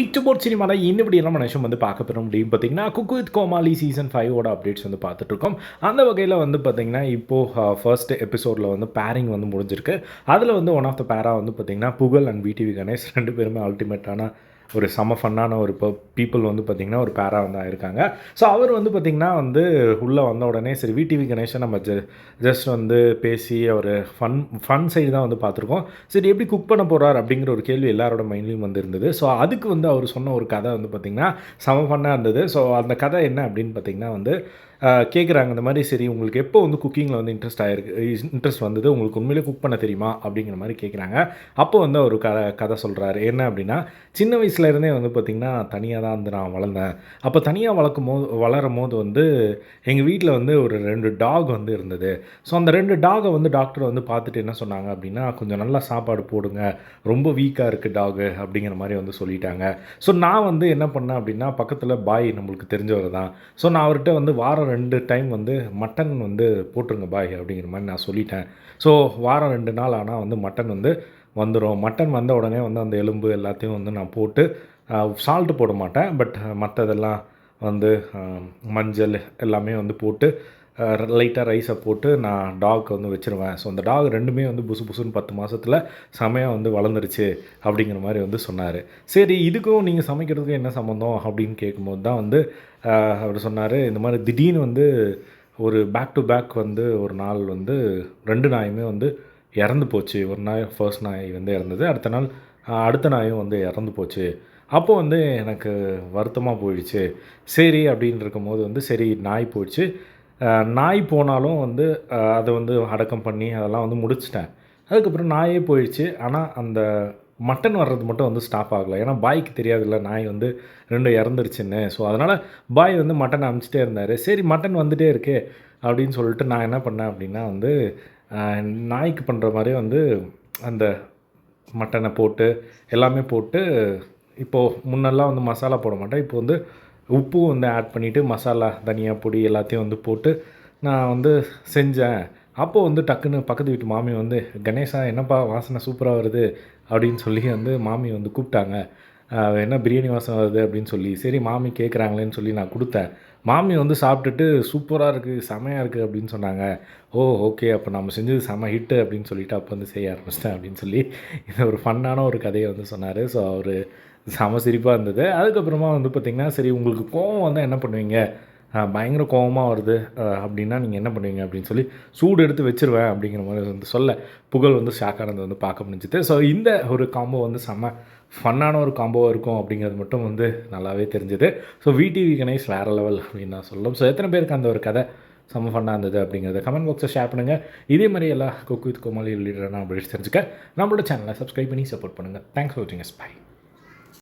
இட்டு போட் சினிமாவில் இன்னும் நம்ம மனுஷன் வந்து பார்க்க போகிறோம் அப்படின்னு பார்த்தீங்கன்னா குக்கு வித் கோமாளி சீசன் ஃபைவோட அப்டேட்ஸ் வந்து பார்த்துட்ருக்கோம். அந்த வகையில் வந்து பார்த்தீங்கன்னா இப்போது ஃபர்ஸ்ட் எபிசோடில் வந்து பேரிங் வந்து முடிஞ்சிருக்கு. அதில் வந்து ஒன் ஆஃப் த பேரா வந்து பார்த்தீங்கன்னா புகழ் அண்ட் பிடிவி கணேஷ் ரெண்டு பேருமே அல்டிமேட்டான ஒரு செம ஃபன்னான ஒரு இப்போ பீப்புள் வந்து பார்த்திங்கன்னா ஒரு பேரா வந்து ஆயிருக்காங்க. ஸோ அவர் வந்து பார்த்திங்கன்னா வந்து உள்ளே வந்த உடனே சரி விடிவி கணேஷன் நம்ம ஜ ஜஸ்ட் வந்து பேசி அவர் ஃபன் ஃபன் சைடு தான் வந்து பார்த்துருக்கோம் சரி எப்படி குக் பண்ண போகிறார் அப்படிங்கிற ஒரு கேள்வி எல்லாரோட மைண்ட்லேயும் வந்து இருந்தது ஸோ அதுக்கு வந்து அவர் சொன்ன ஒரு கதை வந்து பார்த்திங்கன்னா செம ஃபன்னாக இருந்தது. ஸோ அந்த கதை என்ன அப்படின்னு பார்த்திங்கன்னா வந்து கேட்குறாங்க இந்த மாதிரி சரி உங்களுக்கு எப்போ வந்து குக்கிங்கில் வந்து இன்ட்ரெஸ்ட் ஆயிருக்கு இன்ட்ரெஸ்ட் வந்தது உங்களுக்கு உண்மையிலே குக் பண்ண தெரியுமா அப்படிங்கிற மாதிரி கேட்குறாங்க அப்போ வந்து அவர் கதை கதை சொல்கிறாரு என்ன அப்படின்னா சின்ன வயசுலேருந்தே வந்து பார்த்திங்கன்னா தனியாக தான் வந்து நான் வளர்ந்தேன். அப்போ தனியாக வளர்க்கும் போது வளரும் போது வந்து எங்கள் வீட்டில் வந்து ஒரு ரெண்டு டாக் வந்து இருந்தது. ஸோ அந்த ரெண்டு டாகை வந்து டாக்டர் வந்து பார்த்துட்டு என்ன சொன்னாங்க அப்படின்னா கொஞ்சம் நல்லா சாப்பாடு போடுங்க ரொம்ப வீக்காக இருக்குது டாகு அப்படிங்கிற மாதிரி வந்து சொல்லிட்டாங்க. ஸோ நான் வந்து என்ன பண்ணேன் அப்படின்னா பக்கத்தில் பாய் நம்மளுக்கு தெரிஞ்சவர் தான் ஸோ நான் அவர்கிட்ட வந்து வாரம் ரெண்டு டைம் வந்து மட்டன் வந்து போட்டுருங்க பாய் அப்படிங்கிற மாதிரி நான் சொல்லிட்டேன். ஸோ வாரம் ரெண்டு நாள் ஆனால் வந்து மட்டன் வந்து வந்துடும் மட்டன் வந்த உடனே வந்து அந்த எலும்பு எல்லாத்தையும் வந்து நான் போட்டு சால்ட்டு போட மாட்டேன். பட் மற்றதெல்லாம் வந்து மஞ்சள் எல்லாமே வந்து போட்டு லைட்டாக ரைஸை போட்டு நான் டாக் வந்து வச்சுருவேன். ஸோ அந்த டாக் ரெண்டுமே வந்து புசு புசுன்னு பத்து மாதத்தில் செமையாக வந்து வளர்ந்துருச்சு அப்படிங்கிற மாதிரி வந்து சொன்னார். சரி இதுக்கும் நீங்கள் சமைக்கிறதுக்கும் என்ன சம்மந்தம் அப்படின்னு கேட்கும்போது தான் வந்து அவர் சொன்னார் இந்த மாதிரி திடீர்னு வந்து ஒரு பேக் டு பேக் வந்து ஒரு நாள் வந்து ரெண்டு நாயுமே வந்து இறந்து போச்சு. ஒரு நாய் ஃபர்ஸ்ட் நாய் வந்து இறந்தது அடுத்த நாள் அடுத்த நாயும் வந்து இறந்து போச்சு. அப்போ வந்து எனக்கு வருத்தமாக போயிடுச்சு. சரி அப்படின்னு இருக்கும்போது வந்து சரி நாய் போயிடுச்சு. நாய் போனாலும் வந்து அதை வந்து அடக்கம் பண்ணி அதெல்லாம் வந்து முடிச்சிட்டேன். அதுக்கப்புறம் நாயே போயிடுச்சு. ஆனால் அந்த மட்டன் வர்றது மட்டும் வந்து ஸ்டாப் ஆகலை. ஏன்னா பாய்க்கு தெரியாதுல்ல நாய் வந்து ரெண்டும் இறந்துருச்சுன்னு. ஸோ அதனால் பாய் வந்து மட்டன் அமிச்சிட்டே இருந்தார். சரி மட்டன் வந்துகிட்டே இருக்கே அப்படின்னு சொல்லிட்டு நான் என்ன பண்ணேன் அப்படின்னா வந்து நாய்க்கு பண்ணுற மாதிரி வந்து அந்த மட்டனை போட்டு எல்லாமே போட்டு இப்போது முன்னெல்லாம் வந்து மசாலா போட மாட்டேன். இப்போ வந்து உப்பும் வந்து ஆட் பண்ணிவிட்டு மசாலா தனியா பொடி எல்லாத்தையும் வந்து போட்டு நான் வந்து செஞ்சேன். அப்போது வந்து டக்குன்னு பக்கத்து வீட்டு மாமி வந்து கணேஷா என்னப்பா வாசனை சூப்பராக வருது அப்படின்னு சொல்லி வந்து மாமி வந்து கூப்பிட்டாங்க. என்ன பிரியாணி வாசம் வருது அப்படின்னு சொல்லி சரி மாமி கேட்குறாங்களேன்னு சொல்லி நான் கொடுத்தேன். மாமி வந்து சாப்பிட்டுட்டு சூப்பராக இருக்குது செமையாக இருக்குது அப்படின்னு சொன்னாங்க. ஓ ஓகே அப்போ நம்ம செஞ்சது செம ஹிட்டு அப்படின்னு சொல்லிவிட்டு அப்போ வந்து செய்ய ஆரம்பிச்சிட்டேன் அப்படின்னு சொல்லி இது ஒரு ஃபன்னான ஒரு கதையை வந்து சொன்னார். ஸோ அவர் செம சிரிப்பாக இருந்தது. அதுக்கப்புறமா வந்து பார்த்திங்கன்னா சரி உங்களுக்கு கோவம் வந்தால் என்ன பண்ணுவீங்க? பயங்கர கோபமாக வருது அப்படின்னா நீங்கள் என்ன பண்ணுவீங்க அப்படின்னு சொல்லி சூடு எடுத்து வச்சுருவேன் அப்படிங்கிற மாதிரி வந்து சொல்ல புகழ் வந்து ஷாக்கானது வந்து பார்க்க முடிஞ்சுது. ஸோ இந்த ஒரு காம்போ வந்து செம்ம ஃபன்னான ஒரு காம்போவாக இருக்கும் அப்படிங்கிறது மட்டும் வந்து நல்லாவே தெரிஞ்சுது. ஸோ விடிவி கணேஷ் வேறு லெவல் அப்படின்னு நான் சொல்லும். ஸோ எத்தனை பேருக்கு அந்த ஒரு கதை செம்ம ஃபன்னாக இருந்தது அப்படிங்கிறத கமெண்ட் பாக்ஸை ஷேர் பண்ணுங்கள் இதே மாதிரி எல்லா குக் வித் கோமாளி லீடராக அப்படின்னு தெரிஞ்சுக்க நம்மளோட சேனலை சப்ஸ்கிரைப் பண்ணி சப்போர்ட் பண்ணுங்கள் தேங்க்ஸ் ஃபார் வாட்சிங் எஸ் பை